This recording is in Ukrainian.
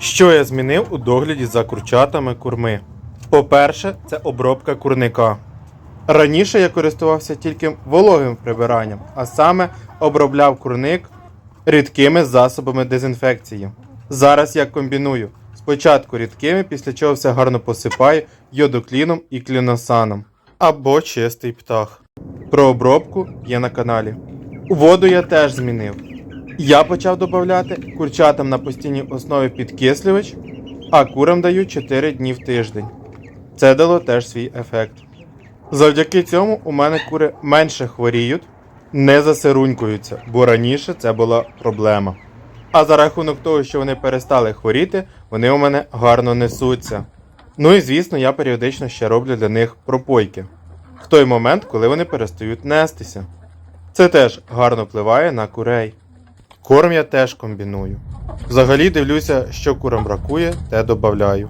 Що я змінив у догляді за курчатами курми? По-перше, це обробка курника. Раніше я користувався тільки вологим прибиранням, а саме обробляв курник рідкими засобами дезінфекції. Зараз я комбіную спочатку рідкими, після чого все гарно посипаю йодокліном і кліносаном або чистий птах. Про обробку є на каналі. Воду я теж змінив. Я почав додати курчатам на постійній основі підкислювач, а курам даю 4 дні в тиждень. Це дало теж свій ефект. Завдяки цьому у мене кури менше хворіють, не засирунькуються, бо раніше це була проблема. А за рахунок того, що вони перестали хворіти, вони у мене гарно несуться. Ну і звісно, я періодично ще роблю для них пропойки в той момент, коли вони перестають нестися. Це теж гарно впливає на курей. Корм я теж комбіную. Взагалі дивлюся, що курам бракує, те додаю.